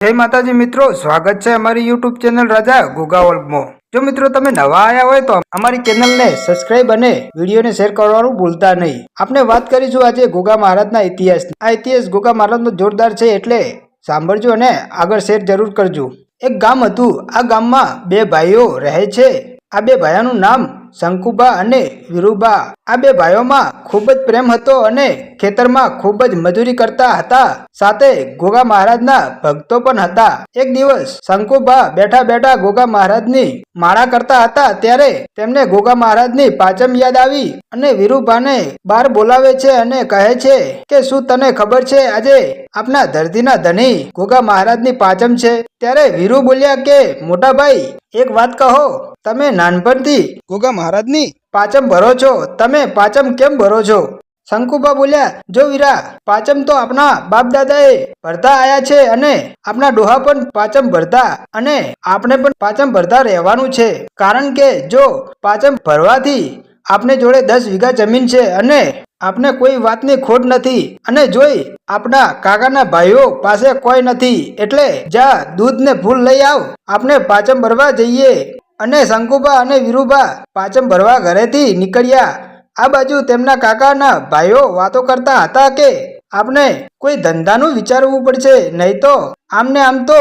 જય માતાજી મિત્રો, સ્વાગત છે અમારી યુટ્યુબ ચેનલ રાજા ગુગા વર્ગમાં જો મિત્રો તમે નવા આવ્યા હોય તો અમારી ચેનલને સબસ્ક્રાઇબ અને વિડીયોને શેર કરવાનું ભૂલતા નહીં. આપણે વાત કરીશું આજે ગોગા મહારાજના ઇતિહાસ આ ઇતિહાસ ગોગા મહારાજનો જોરદાર છે એટલે સાંભળજો અને આગળ શેર જરૂર કરજો. એક ગામ હતું. આ ગામમાં બે ભાઈઓ રહે છે. આ બે ભાઈઓનું નામ શંકુબા અને વિરુબા. આ બે ભાઈઓમાં ખૂબ જ પ્રેમ હતો અને ખેતરમાં ખૂબ જ મજૂરી કરતા હતા. સાથે ગોગા મહારાજના ભક્તો પણ હતા. એક દિવસ શંકુબા બેઠા બેઠા ગોગા મહારાજની માળા કરતા હતા ત્યારે તેમને ગોગા મહારાજની પાચમ યાદ આવી અને વિરુભાને બહાર બોલાવે છે અને કહે છે કે, શું તને ખબર છે આજે આપના ધરતીના ધણી ગોગા મહારાજની પાચમ છે? ત્યારે વીરુ બોલ્યા કે, મોટા ભાઈ, એક વાત કહો. તમે નાનપણથી ગોગા મહારાજની? પાચમ ભરો છો? તમે પાચમ કેમ ભરો છો? શંકુબા બોલ્યા, જો વીરા, પાચમ તો આપણા બાપ દાદાએ ભરતા આયા છે અને આપણા ડોહા પણ પાચમ ભરતા અને આપણે પણ પાચમ ભરતા રહેવાનું છે. કારણ કે જો પાચમ ભરવાથી આપણે જોડે દસ વીઘા જમીન છે અને આપણે કોઈ વાતની ખોટ નથી અને જોઈ આપણા કાકાના ભાઈઓ પાસે કોઈ નથી, એટલે જા દૂધને ભૂલ લઈ આવ. આપણે પાચમ ભરવા જઈએ. અને શંકુબા અને વિરુબા પાચમ ભરવા ઘરેથી નીકળ્યા. આ બાજુ તેમના કાકાના ભાઈઓ વાતો કરતા હતા કે આપણે કોઈ ધંધાનું વિચારવું પડશે, નહીં તો આમને આમ તો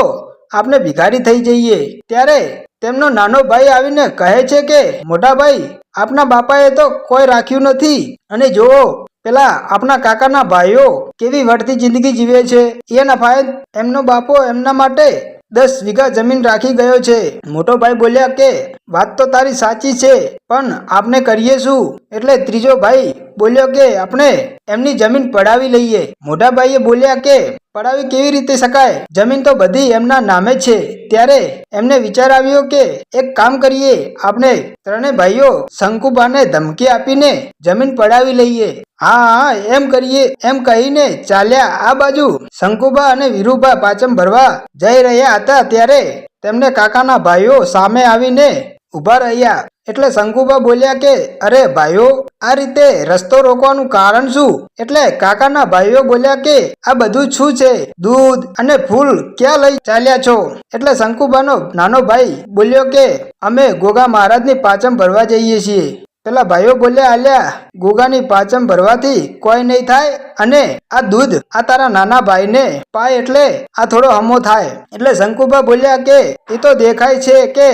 આપણે ભિખારી થઈ જઈએ. ત્યારે તેમનો નાનો ભાઈ આવીને કહે છે કે, મોટા ભાઈ, આપના બાપાએ તો કોઈ રાખ્યું નથી. અને જુઓ, પેલા આપના કાકાના ભાઈઓ કેવી વળતી જિંદગી જીવે છે. એ નફાયત એમનો બાપો એમના માટે દસ વીઘા જમીન રાખી ગયો છે. મોટો ભાઈ બોલ્યા કે, વાત તો તારી સાચી છે, પણ આપણે કરીએ શું? એટલે ત્રીજો ભાઈ બોલ્યો કે, આપણે એમની જમીન પડાવી લઈએ. મોટા ભાઈએ બોલ્યા કે પડાવી કેવી રીતે શકાય? જમીન તો બધી એમના નામે છે. ત્યારે એમને વિચાર આવ્યો કે એક કામ કરીએ, આપણે ત્રણેય ભાઈઓ શંકુબાને ધમકી આપીને જમીન પડાવી લઈએ. હા હા, એમ કરીએ, એમ કહીને ચાલ્યા આ બાજુ શંકુબા અને વીરુબા પાચમ ભરવા જઈ રહ્યા હતા. ત્યારે તેમને કાકાના ભાઈઓ સામે આવીને ઊભા રહ્યા. એટલે શંકુબા બોલ્યા કે, અરે ભાઈઓ, આ રીતે રસ્તો રોકવાનું કારણ શું? એટલે કાકાના ભાઈઓ બોલ્યા કે, આ બધું શું છે? દૂધ અને ફૂલ ક્યાં લઈ ચાલ્યા છો? એટલે શંકુબાનો નાનો ભાઈ બોલ્યો કે, અમે ગોગા મહારાજની પાચમ ભરવા જઈએ છીએ. પેલા ભાઈઓ બોલ્યા આલ્યા ગોગાની પાચમ ભરવાથી કોઈ નહીં થાય અને આ દૂધ આ તારા નાના ભાઈને પાય એટલે આ થોડો હમો થાય. એટલે શંકુબા બોલ્યા કે, એ તો દેખાય છે કે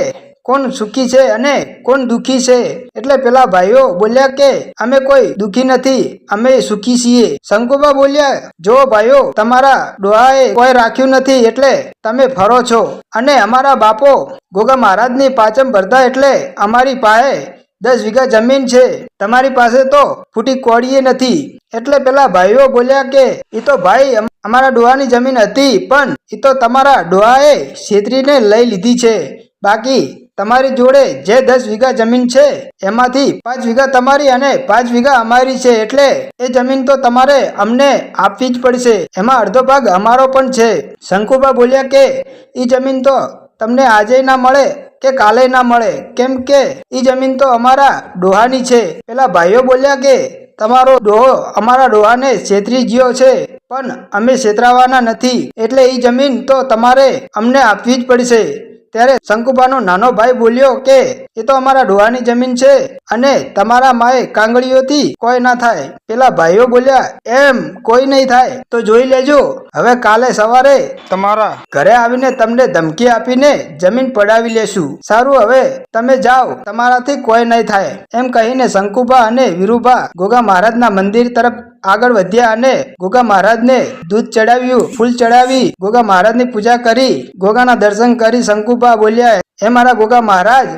કોણ સુખી છે અને કોણ દુખી છે? એટલે પેલા ભાઈઓ બોલ્યા કે, અમે કોઈ દુખી નથી, અમે સુખી છીએ. શંકુબા બોલ્યા, જો ભાઈઓ, તમારા ડોહાએ કોઈ રાખ્યું નથી, એટલે તમે ફરો છો. અને અમારા બાપો ગોગા મહારાજની પાચમ ભરતા એટલે અમારી પાસે દસ વીઘા જમીન છે. તમારી પાસે તો ફૂટી કોડીએ નથી. એટલે પેલા ભાઈઓ બોલ્યા કે એ તો ભાઈ અમારા ડોહાની જમીન હતી, પણ એ તો તમારા ડોહાએ છેતરીને લઈ લીધી છે. બાકી તમારી જોડે જે દસ વીઘા જમીન છે, એમાંથી પાંચ વીઘા તમારી અને પાંચ વીઘા અમારી છે એટલે એ જમીન તો તમારે અમને આપવી જ પડશે. એમાં અડધો ભાગ અમારો પણ છે. શંકુબા બોલ્યા કે એ જમીન તો તમને આજે ના મળે કે કાલે ના મળે. કેમ કે એ જમીન તો અમારા ડોહાની છે. પેલા ભાઈઓ બોલ્યા કે, તમારો ડોહો અમારા ડોહાને છેતરી ગયો છે, પણ અમે છેતરાવાના નથી. એટલે એ જમીન તો તમારે અમને આપવી જ પડશે. ત્યારે શંકુબાનો નાનો ભાઈ બોલ્યો કે, એ તો અમારા ડોહાની જમીન છે અને તમારા માએ કાંગળીઓથી કોઈ ના થાય. પેલા ભાઈઓ બોલ્યા, એમ કોઈ નહીં થાય, તો જોઈ લેજો. હવે કાલે સવારે તમારા ઘરે આવીને તમને ધમકી આપીને જમીન પડાવી લેશું. સારું, હવે તમે જાઓ. તમારાથી કોઈ નહીં થાય. એમ કહીને શંકુબા અને વિરુભા ગોગા મહારાજના મંદિર તરફ આગળ વધ્યા અને ગોગા મહારાજને દૂધ ચડાવ્યું, ફૂલ ચડાવી, ગોગા મહારાજની પૂજા કરી, ગોગાના દર્શન કરી, શંકુભા બોલ્યા, હે મારા ગોગા મહારાજ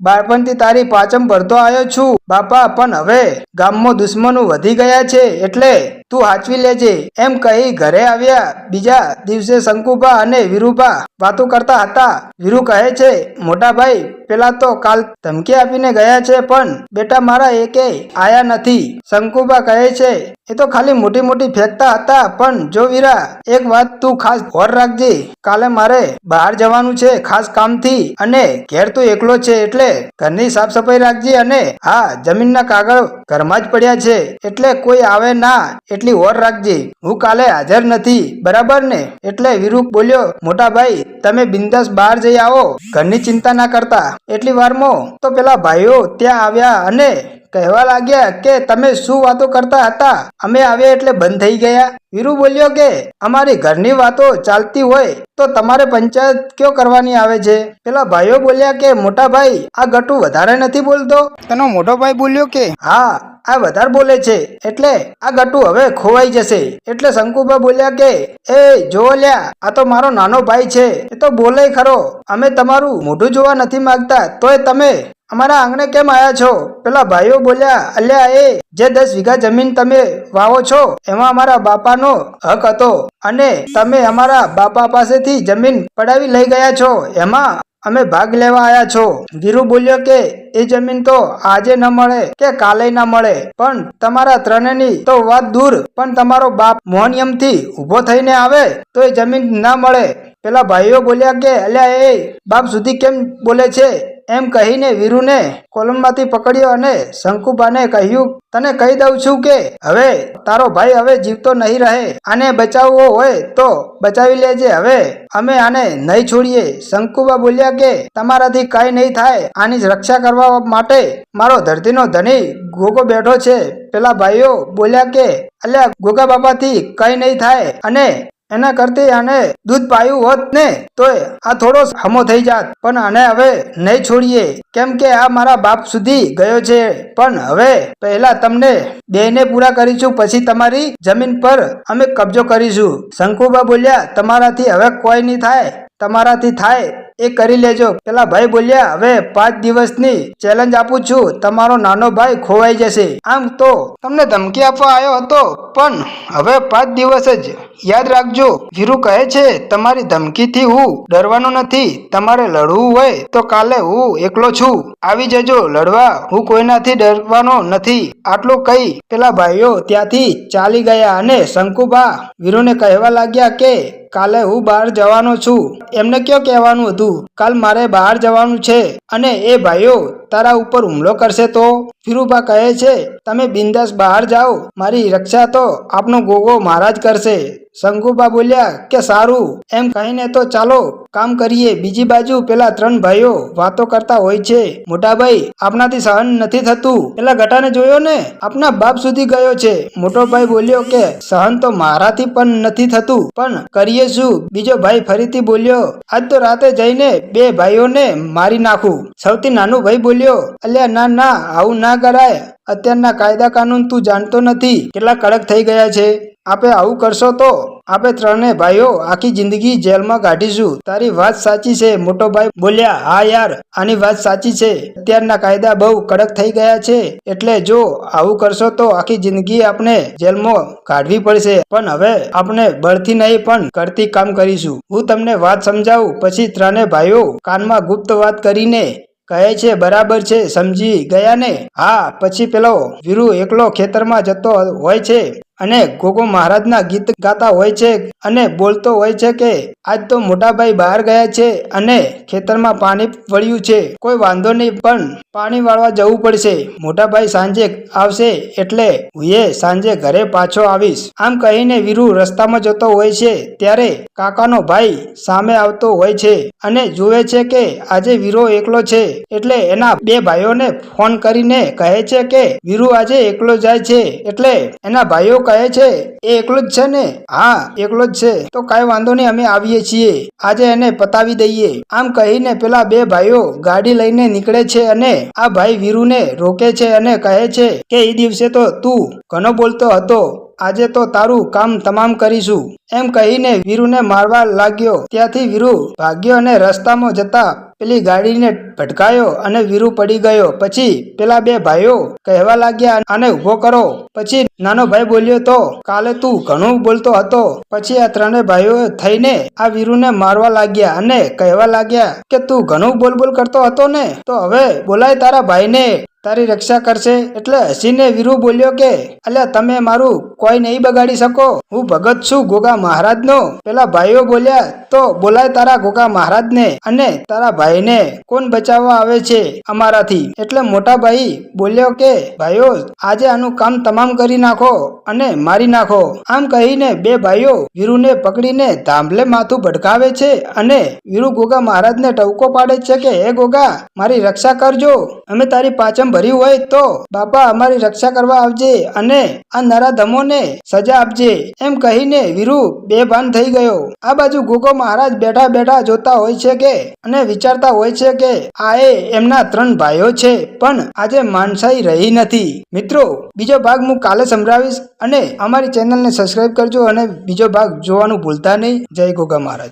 બાળપણથી તારી પાચમ ભરતો આવ્યો છું. બાપા, પણ હવે ગામમાં દુશ્મનો વધી ગયા છે એટલે તું હાચવી લેજે. એમ કહી ઘરે આવ્યા. બીજા દિવસે શંકુભા અને વિરુભા વાતો કરતા હતા. વીરુ કહે છે, મોટા ભાઈ, પેલા તો કાલ ધમકી આપીને ગયા છે, પણ બેટા મારા એકે આયા નથી. શંકુભા કહે છે, એ તો ખાલી મોટી મોટી ફેંકતા હતા, પણ જો વીરા, એક વાત તું ખાસ ઓર રાખજે. કાલે મારે બહાર જવાનું છે ખાસ કામથી અને ઘેર તું એકલો છે એટલે ઘરની સાફ સફાઈ રાખજે અને હા, જમીનના કાગળ ઘરમાં જ પડ્યા છે. એટલે કોઈ આવે ના, એટલી ઓર રાખજે. હું કાલે હાજર નથી, બરાબર ને? એટલે વીરુ બોલ્યો, મોટા ભાઈ, તમે બિંદાસ બહાર જઈ આવો. ઘરની ચિંતા ના કરતા. એટલી વારમાં તો પેલા ભાઈઓ ત્યાં આવ્યા અને કહેવા લાગ્યા કે તમે શું વાતો કરતા હતા? અમે આવ્યા એટલે બંધ થઈ ગયા. વીરુ બોલ્યો કે અમારી ઘરની વાતો ચાલતી હોય તો તમારે પંચાયત કયો કરવાની આવે છે? પેલા ભાઈઓ બોલ્યા કે મોટા ભાઈ આ ગટુ વધારે નથી બોલતો. તેનો મોટો ભાઈ બોલ્યો કે હા આ વધારે બોલે છે. એટલે આ ગટુ હવે ખોવાઈ જશે. એટલે શંકુભાઈ બોલ્યા કે એ જો લ્યા આ તો મારો નાનો ભાઈ છે. એ તો બોલે ખરો. અમે તમારું મોઢું જોવા નથી માંગતા. તોય તમે અમારા આંગણે કેમ આવ્યા છો? પેલા ભાઈઓ બોલ્યા, અલ્યા એ, જે દસ વીઘા જમીન તમે વાવો છો, એમાં અમારા બાપાનો હક હતો. અને તમે અમારા બાપા પાસેથી જમીન પડાવી લઈ ગયા છો. એમાં અમે ભાગ લેવા આવ્યા છો. વીરુ બોલ્યો કે, એ જમીન તો આજે ન મળે કે કાલે ન મળે. પણ તમારા ત્રણેયની તો વાત દૂર. પણ તમારો બાપ મોહનિયમથી ઊભો થઈને આવે તો એ જમીન ના મળે. પેલા ભાઈઓ બોલ્યા કે, અલ્યા એ, બાપ સુધી કેમ બોલે છે? એમ કહીને વીરુને કોલમમાંથી પકડ્યો અને શંકુબાને કહ્યું, તને કહી દઉં છું કે, હવે તારો ભાઈ હવે જીવતો નહીં રહે. આને બચાવવો હોય તો બચાવી લેજે. હવે અમે આને નહીં છોડીએ. શંકુબા બોલ્યા કે, તમારાથી કાંઈ નહીં થાય. આની રક્ષા કરવા માટે મારો ધરતીનો ધણી ગોગો બેઠો છે. પેલા ભાઈઓ બોલ્યા કે, અલ્યા ગોગા બાપાથી કઈ નહીં થાય અને એના કરતી આને દૂધ પાયું હોત ને, તોય આ થોડો હમો થઈ જાત. પણ આને હવે નહીં છોડીએ. કેમ કે આ મારા બાપ સુધી ગયો છે. પણ હવે પહેલા તમને બેને પૂરા કરીશું, પછી તમારી જમીન પર અમે કબજો કરીશું. શંકુબા બોલ્યા, તમારાથી હવે કોઈ નહીં થાય. તમારાથી થાય એ કરી લેજો. પેલા ભાઈ બોલ્યા, હવે પાંચ દિવસની ચેલેન્જ આપું છું. તમારો નાનો ભાઈ ખોવાઈ જશે. આમ તો તમને ધમકી આપવા આવ્યો હતો, પણ હવે પાંચ દિવસ જ યાદ રાખજો. વીરુ કહે છે, તમારી ધમકીથી હું ડરવાનો નથી. તમારે લડવું હોય તો કાલે હું એકલો છું. આવી જજો, લડવા. હું કોઈનાથી ડરવાનો નથી. આટલું કહી પેલા ભાઈઓ ત્યાંથી ચાલી ગયા અને શંકુબા વીરુને કહેવા લાગ્યા કે, કાલે હું બહાર જવાનો છું. એમને કયો કહેવાનું હતું? કાલ મારે બહાર જવાનું છે અને એ ભાઈઓ તારા ઉપર હુમલો કરશે તો? ફિરુબા કહે છે, તમે બિંદાસ બહાર જાઓ, મારી રક્ષા તો આપનો ગોગો મહારાજ કરશે. શંકુબા બોલ્યા, કે સારું. એમ કહીને તો ચાલો, કામ કરીએ. બીજી બાજુ પેલા ત્રણ ભાઈઓ વાતો કરતા હોય છે. મોટા ભાઈ આપણાથી સહન નથી થતું. પેલા ગટાને જોયો ને, આપના બાપ સુધી ગયો છે. મોટો ભાઈ બોલ્યો કે, સહન તો મારાથી પણ નથી થતું, પણ કરીએ શું? બીજો ભાઈ ફરીથી બોલ્યો, આજ તો રાતે જઈને બે ભાઈઓને મારી નાખું. સૌથી નાનો ભાઈ બોલ્યો, અલ્યા ના ના, આવું ના કરાય અત્યારના કાયદા કાનૂન તું જાણતો નથી. કેટલા કડક થઈ ગયા છે. આપે આવું કરશો તો? આપણે ત્રણે ભાઈઓ આખી જિંદગી જેલમાં કાઢીશું. તારી વાત સાચી છે, મોટો ભાઈ. બોલ્યા, હા યાર, આની વાત સાચી છે. અત્યારના કાયદા બહુ કડક થઈ ગયા છે. એટલે જો આવું કરશો તો આખી જિંદગી આપણે જેલમાં કાઢવી પડશે. પણ હવે આપણે બળથી નહીં, પણ કરતી કામ કરીશું. હું તમને વાત સમજાવું, પછી ત્રણે ભાઈઓ કાનમાં ગુપ્ત વાત કરીને કહે છે, બરાબર છે, સમજી ગયા ને? હા, પછી પેલો વીરુ એકલો ખેતરમાં જતો હોય છે. અને ગોગો મહારાજના ગીત ગાતા હોય છે અને બોલતો હોય છે કે, આજ તો મોટાભાઈ બહાર ગયા છે અને ખેતરમાં પાણી વળ્યું છે. કોઈ વાંધો નહીં, પણ પાણી વાળવા જવું પડશે. મોટાભાઈ સાંજે આવશે એટલે હું એ સાંજે ઘરે પાછો આવીશ. આમ કહીને વીરુ રસ્તામાં જતો હોય છે ત્યારે કાકાનો ભાઈ સામે આવતો હોય છે અને જુએ છે કે આજે વીરો એકલો છે એટલે એના બે ભાઈઓને ફોન કરીને કહે છે કે, વીરુ આજે એકલો જાય છે એટલે એના ભાઈઓ કહે છે, એ એકલો જ છે ને? હા, એકલો જ છે. તો કાંઈ વાંધો નહીં, અમે આવીએ છીએ. આજે એને પતાવી દઈએ. આમ કહીને પેલા બે ભાઈઓ ગાડી લઈને નીકળે છે અને આ ભાઈ વીરુને રોકે છે અને કહે છે કે એ દિવસે તો તું ઘણો બોલતો હતો. આજે તો તારું કામ તમામ કરીશું. એમ કહીને વીરુને મારવા લાગ્યો. ત્યાંથી વીરુ ભાગ્યો અને રસ્તામાં જતા પેલી ગાડીને ભટકાયો અને વીરુ પડી ગયો. પછી પેલા બે ભાઈઓ કહેવા લાગ્યા આને ઊભો કરો. પછી નાનો ભાઈ બોલ્યો, તો કાલે તું ઘણું બોલતો હતો. પછી આ ત્રણે ભાઈઓ થઈને આ વીરુને મારવા લાગ્યા અને કહેવા લાગ્યા કે તું ઘણું બોલ બોલ કરતો હતો ને? તો હવે બોલાય તારા ભાઈને. તારી રક્ષા કરશે. એટલે હસીને વીરુ બોલ્યો કે, અલ્યા, તમે મારું કોઈ નહીં બગાડી શકો. હું ભગત છું, ગોગા મહારાજનો? પેલા ભાઈઓ બોલ્યા, તો બોલાય તારા ગોગા મહારાજને અને તારા ભાઈને. કોણ બચાવવા આવે છે અમારાથી? એટલે મોટા ભાઈ બોલ્યો કે, ભાઈઓ, આજે આનું કામ તમામ કરી નાખો અને મારી નાખો. આમ કહીને બે ભાઈઓ વીરુને પકડીને ધાંભલે માથું ભટકાવે છે અને વીરુ ગોગા મહારાજને ટવકો પાડે છે કે, હે ગોગા, મારી રક્ષા કરજો. અમે તારી પાચમ ભર્યું હોય તો બાપા અમારી રક્ષા કરવા આવજે અને આ નરાધમોને સજા આપજે. એમ કહીને વીરુ બેભાન થઈ ગયો. આ બાજુ ગોગો મહારાજ બેઠા બેઠા જોતા હોય છે કે અને વિચારતા હોય છે કે આ એ એમના ત્રણ ભાઈઓ છે, પણ આજે માનસાઈ રહી નથી. મિત્રો, બીજો ભાગ હું કાલે સંભળાવીશ અને અમારી ચેનલને સબસ્ક્રાઇબ કરજો અને બીજો ભાગ જોવાનું ભૂલતા નહીં. જય ગોગા મહારાજ.